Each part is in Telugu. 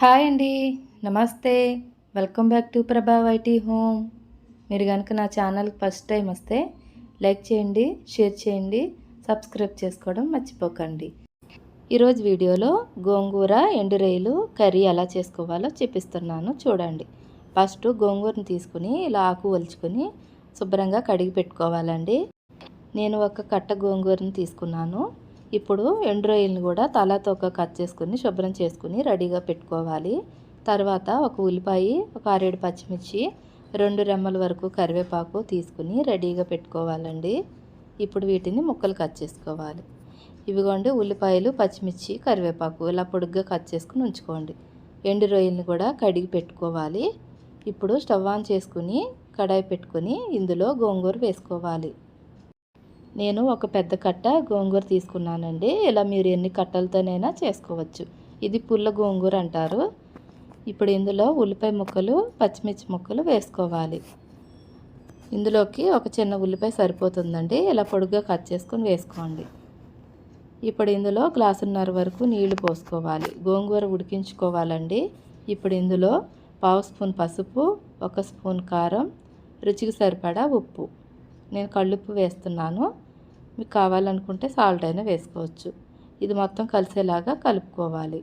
హాయ్ అండి నమస్తే. Welcome back to Prabha YT home. మీరు కనుక నా ఛానల్కి ఫస్ట్ టైం వస్తే లైక్ చేయండి షేర్ చేయండి సబ్స్క్రైబ్ చేసుకోవడం మర్చిపోకండి. ఈరోజు వీడియోలో గోంగూర ఎండు రొయ్యలు కర్రీ ఎలా చేసుకోవాలో చూపిస్తున్నాను చూడండి. ఫస్ట్ గోంగూరను తీసుకుని ఇలా ఆకు ఒలుచుకొని శుభ్రంగా కడిగి పెట్టుకోవాలండి. నేను ఒక కట్ట గోంగూరను తీసుకున్నాను. ఇప్పుడు ఎండు కూడా తలతోక కట్ చేసుకుని శుభ్రం చేసుకుని రెడీగా పెట్టుకోవాలి. తర్వాత ఒక ఉల్లిపాయ ఒక ఆరేడు పచ్చిమిర్చి రెండు రెమ్మల వరకు కరివేపాకు తీసుకుని రెడీగా పెట్టుకోవాలండి. ఇప్పుడు వీటిని ముక్కలు కట్ చేసుకోవాలి. ఇవిగోండి ఉల్లిపాయలు పచ్చిమిర్చి కరివేపాకు ఇలా పొడుగ్గా కట్ చేసుకుని ఉంచుకోండి. ఎండు రొయ్యల్ని కూడా కడిగి పెట్టుకోవాలి. ఇప్పుడు స్టవ్ ఆన్ చేసుకుని కడాయి పెట్టుకుని ఇందులో గోంగూర వేసుకోవాలి. నేను ఒక పెద్ద కట్ట గోంగూర తీసుకున్నానండి. ఇలా మీరు ఎన్ని కట్టలతోనైనా చేసుకోవచ్చు. ఇది పుల్ల గోంగూర అంటారు. ఇప్పుడు ఇందులో ఉల్లిపాయ ముక్కలు పచ్చిమిర్చి ముక్కలు వేసుకోవాలి. ఇందులోకి ఒక చిన్న ఉల్లిపాయ సరిపోతుందండి. ఇలా పొడుగ్గా కట్ చేసుకొని వేసుకోండి. ఇప్పుడు ఇందులో గ్లాసున్నర వరకు నీళ్ళు పోసుకోవాలి. గోంగూర ఉడికించుకోవాలండి. ఇప్పుడు ఇందులో పావు స్పూన్ పసుపు ఒక స్పూన్ కారం రుచికి సరిపడా ఉప్పు. నేను కళ్ళుప్పు వేస్తున్నాను. మీకు కావాలనుకుంటే సాల్ట్ అయినా వేసుకోవచ్చు. ఇది మొత్తం కలిసేలాగా కలుపుకోవాలి.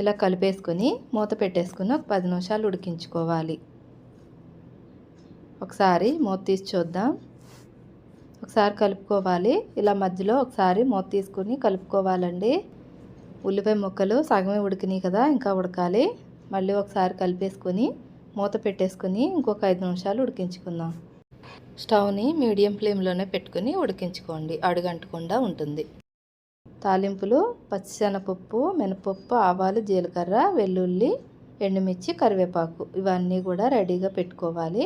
ఇలా కలిపేసుకొని మూత పెట్టేసుకుని ఒక పది నిమిషాలు ఉడికించుకోవాలి. ఒకసారి మూత తీసి చూద్దాం. ఒకసారి కలుపుకోవాలి. ఇలా మధ్యలో ఒకసారి మూత తీసుకుని కలుపుకోవాలండి. ఉల్లిపాయ ముక్కలు సగమే ఉడికినాయి కదా ఇంకా ఉడకాలి. మళ్ళీ ఒకసారి కలిపేసుకొని మూత పెట్టేసుకుని ఇంకొక ఐదు నిమిషాలు ఉడికించుకుందాం. స్టవ్ని మీడియం ఫ్లేమ్లోనే పెట్టుకుని ఉడికించుకోండి. అడుగంటకుండా ఉంటుంది. తాలింపులు పచ్చిశనగపప్పు మినపప్పు ఆవాలు జీలకర్ర వెల్లుల్లి ఎండుమిర్చి కరివేపాకు ఇవన్నీ కూడా రెడీగా పెట్టుకోవాలి.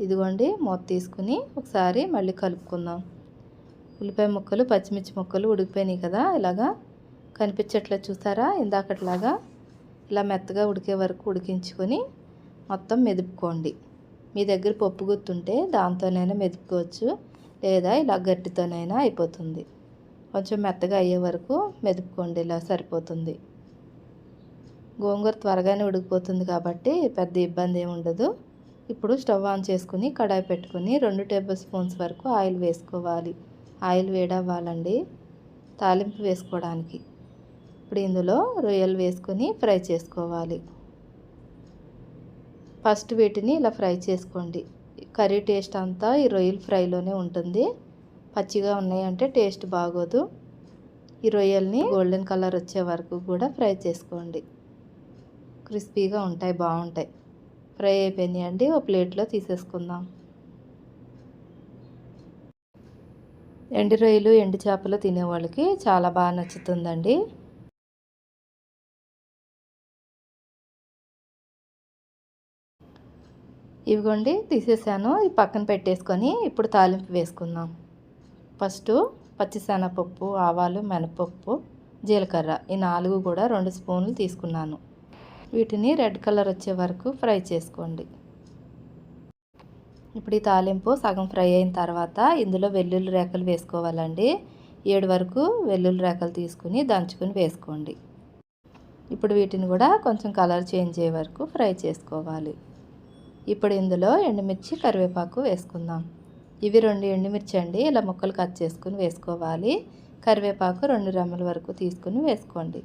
ఇదిగోండి మూత తీసుకుని ఒకసారి మళ్ళీ కలుపుకుందాం. ఉల్లిపాయ ముక్కలు పచ్చిమిర్చి ముక్కలు ఉడికిపోయినాయి కదా ఇలాగా కనిపించట్లే చూసారా ఇందాకట్లాగా ఇలా మెత్తగా ఉడికే వరకు ఉడికించుకొని మొత్తం మెదుపుకోండి. మీ దగ్గర పప్పు గుత్తుంటే దాంతోనైనా మెదుపుకోవచ్చు లేదా ఇలా గట్టితోనైనా అయిపోతుంది. కొంచెం మెత్తగా అయ్యే వరకు మెదుపుకోండి ఇలా సరిపోతుంది. గోంగూర త్వరగానే ఉడికిపోతుంది కాబట్టి పెద్ద ఇబ్బంది ఏమి ఉండదు. ఇప్పుడు స్టవ్ ఆన్ చేసుకుని కడాయి పెట్టుకుని రెండు టేబుల్ స్పూన్స్ వరకు ఆయిల్ వేసుకోవాలి. ఆయిల్ వేడవ్వాలండి. తాలింపు వేసుకోవడానికి. ఇప్పుడు ఇందులో రొయ్యలు వేసుకొని ఫ్రై చేసుకోవాలి. ఫస్ట్ వీటిని ఇలా ఫ్రై చేసుకోండి. కర్రీ టేస్ట్ అంతా ఈ రొయ్యలు ఫ్రైలోనే ఉంటుంది. పచ్చిగా ఉన్నాయంటే టేస్ట్ బాగోదు. ఈ రొయ్యల్ని గోల్డెన్ కలర్ వచ్చే వరకు కూడా ఫ్రై చేసుకోండి. క్రిస్పీగా ఉంటాయి బాగుంటాయి. ఫ్రై అయిపోయినాయి అండి. ఒక ప్లేట్లో తీసేసుకుందాం. ఎండు రొయ్యలు ఎండు చేపలు తినే వాళ్ళకి చాలా బాగా నచ్చుతుందండి. ఇవిగోండి తీసేసాను. ఈ పక్కన పెట్టేసుకొని ఇప్పుడు తాలింపు వేసుకుందాం. ఫస్ట్ పచ్చిశనగపప్పు ఆవాలు మినపప్పు జీలకర్ర ఈ నాలుగు కూడా రెండు స్పూన్లు తీసుకున్నాను. వీటిని రెడ్ కలర్ వచ్చే వరకు ఫ్రై చేసుకోండి. ఇప్పుడు ఈ తాలింపు సగం ఫ్రై అయిన తర్వాత ఇందులో వెల్లుల్లి రేకలు వేసుకోవాలండి. ఏడు వరకు వెల్లుల్లి రేకలు తీసుకుని దంచుకుని వేసుకోండి. ఇప్పుడు వీటిని కూడా కొంచెం కలర్ చేంజ్ అయ్యే వరకు ఫ్రై చేసుకోవాలి. ఇప్పుడు ఇందులో ఎండుమిర్చి కరివేపాకు వేసుకుందాం. ఇవి రెండు ఎండుమిర్చి అండి ఇలా ముక్కలు కట్ చేసుకుని వేసుకోవాలి. కరివేపాకు రెండు రెమ్మల వరకు తీసుకుని వేసుకోండి.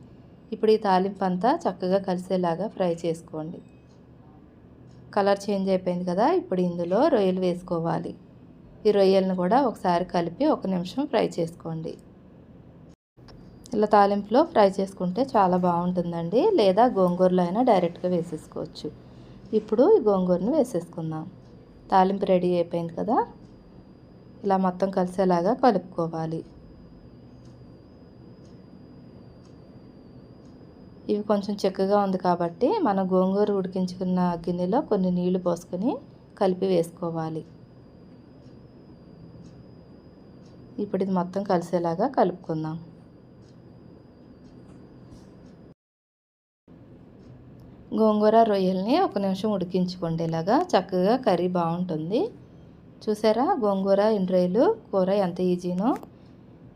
ఇప్పుడు ఈ తాలింపు అంతా చక్కగా కలిసేలాగా ఫ్రై చేసుకోండి. కలర్ చేంజ్ అయిపోయింది కదా ఇప్పుడు ఇందులో రొయ్యలు వేసుకోవాలి. ఈ రొయ్యలను కూడా ఒకసారి కలిపి ఒక నిమిషం ఫ్రై చేసుకోండి. ఇలా తాలింపులో ఫ్రై చేసుకుంటే చాలా బాగుంటుందండి లేదా గోంగూరలో అయినా డైరెక్ట్గా వేసేసుకోవచ్చు. ఇప్పుడు ఈ గోంగూరను వేసేసుకుందాం. తాలింపు రెడీ అయిపోయింది కదా? ఇలా మొత్తం కలిసేలాగా కలుపుకోవాలి. ఇవి కొంచెం చిక్కగా ఉంది కాబట్టి మన గోంగూర ఉడికించుకున్న గిన్నెలో కొన్ని నీళ్ళు పోసుకొని కలిపి వేసుకోవాలి. ఇప్పుడు ఇది మొత్తం కలిసేలాగా కలుపుకుందాం. గోంగూర రొయ్యల్ని ఒక నిమిషం ఉడికించుకోండి ఇలాగా చక్కగా కర్రీ బాగుంటుంది. చూసారా గోంగూర ఎండ్రాయిలు కూర ఎంత ఈజీనో.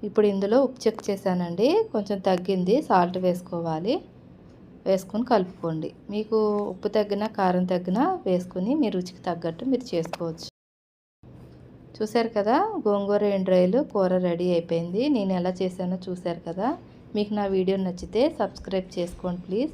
ఇప్పుడు ఇందులో ఉప్పు చెక్ చేశానండి. కొంచెం తగ్గింది సాల్ట్ వేసుకోవాలి. వేసుకొని కలుపుకోండి. మీకు ఉప్పు తగ్గిన కారం తగ్గిన వేసుకుని మీ రుచికి తగ్గట్టు మీరు చేసుకోవచ్చు. చూశారు కదా గోంగూర ఎండ్రాయిలు కూర రెడీ అయిపోయింది. నేను ఎలా చేశానో చూశారు కదా. మీకు నా వీడియో నచ్చితే సబ్స్క్రైబ్ చేసుకోండి please.